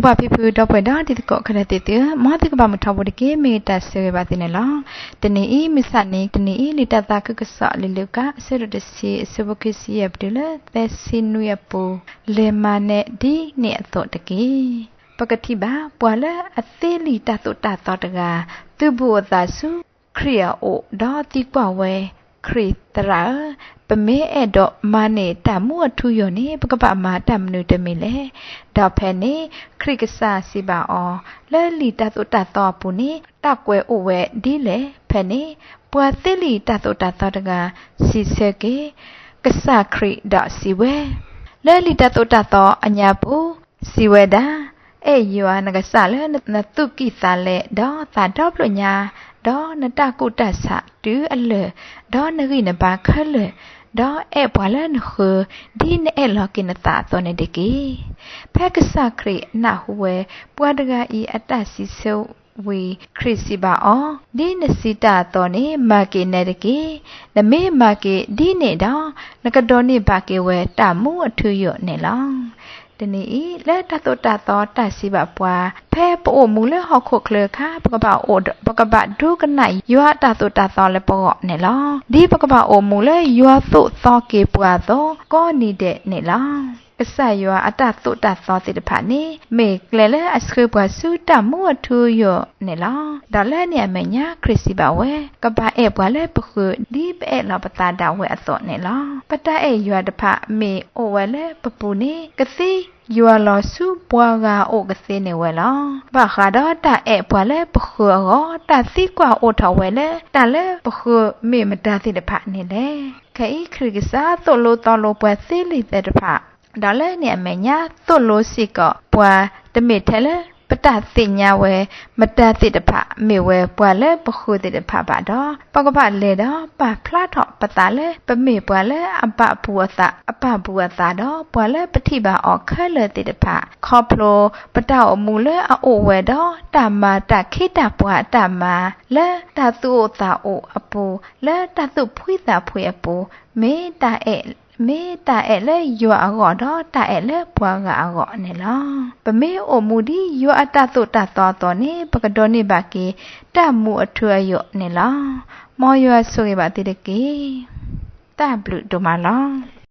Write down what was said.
ba phi phu do pwe da ti ko khare te te ma ti ka ba mu tha bo de ke me ta se ba ti ne la te ni i mi sa ni te ni i li ta ta ka ka sa li lu ka se ro de si se bo ke si ya de la te si nu ya pu le ma ne di ne a to de ke ပကတိပါပွာလအသေးလီတတုတတော်တကသူဘူသာစုခရိယာအိုဒေါ်တိကွာဝဲ ခရိတရာပမေအဲ့တော့မနေတမှုအထူယောနေပကပမာတမနုတမီလေဒေါ်ဖဲနေခရိကဆာစီပါအောလဲလီတတုတတော်ပူနေတကွဲအိုဝဲဒီလေဖဲနေပွာသေးလီတတုတတော်တကစီစကေကဆာခရိဒစီဝဲလဲလီတတုတတော်အညာပူစီဝဲတာအေယောနကဆာလေနတုကိစာလေဒေါသာတော့ပလညာ ဒေါနတကုတဆာတူအလေဒေါနဂိနဘာခလေဒေါအေပွာလန်ခဒီနဲလောကိနတာသောနေတကေဖက်ကဆာခရိနာဟဝဲပွားတကဤအတ္တစီဆုဝေခရစ်စီပါအောဒီနစီတာတော်နေမာကေနေတကေနမေမာကေဒီနေတော့နကတော်နေဘာကေဝဲတမှုအထူရနေလော တနီဤလက်တတတတော်တစီပါပွားဖဲပို့မူလဲဟော့ခုခလခါပကပအိုပကပဒုကနိုင်ယွာတတတတော်လဲပေါ့နေလောဒီပကပအိုမူလဲယွာသုသောကေပွားသောကောနီတဲ့နေလော အစက်ရွာအတသုတသောတိတဖာနေမေကလလအစခဘစုတမွတ်ထူယနေလာဒါလနဲ့မညာခရစီပါဝဲကပဧဘလဲပခုဒီပဲလပတာဒဝဲအစောနေလာပတဧရွာတဖမေအိုဝဲလဲပပူနေကစီယူအလောစုပွားကအိုကစင်းနေဝဲလားဘာခါတော့တဧပွားလဲပခောတသိကွာအိုထော်ဝဲလဲတလဲပခောမေမတသိတဖနေလေခဲခရိကစားသို့လို့တော်လို့ပွဲသိလိတဲ့တဖ ဒါလည်းနဲ့အမေညာသွတ်လို့စစ်ကောပွာတမေထဲလဲပတသိညာဝဲမတသိတဖမေဝဲပွာလဲပခုသိတဖပါတော့ပကပလေတော့ပဖလားတော့ပတာလဲပမေပွာလဲအပဘူအသအပဘူအသတော့ပွာလဲပတိပါအော်ခဲလဲသိတဖခေါပလိုပတောက်အမူလဲအိုဝဲတော့တမတခိတပွာတမလဲတသုအသအိုအပူလဲတသုဖွိတာဖွေအပူမေတဧ မေတာအဲလေယောအကောတော့တာအဲလေပွားကအကောနဲ့လားပမေအိုမူဒီယောအတတုတတော်တော်နေပကတော်နေပါကေတမှုအထွေယောနဲ့လားမောယောဆိုရပါတိတကေတဘလူဒမလား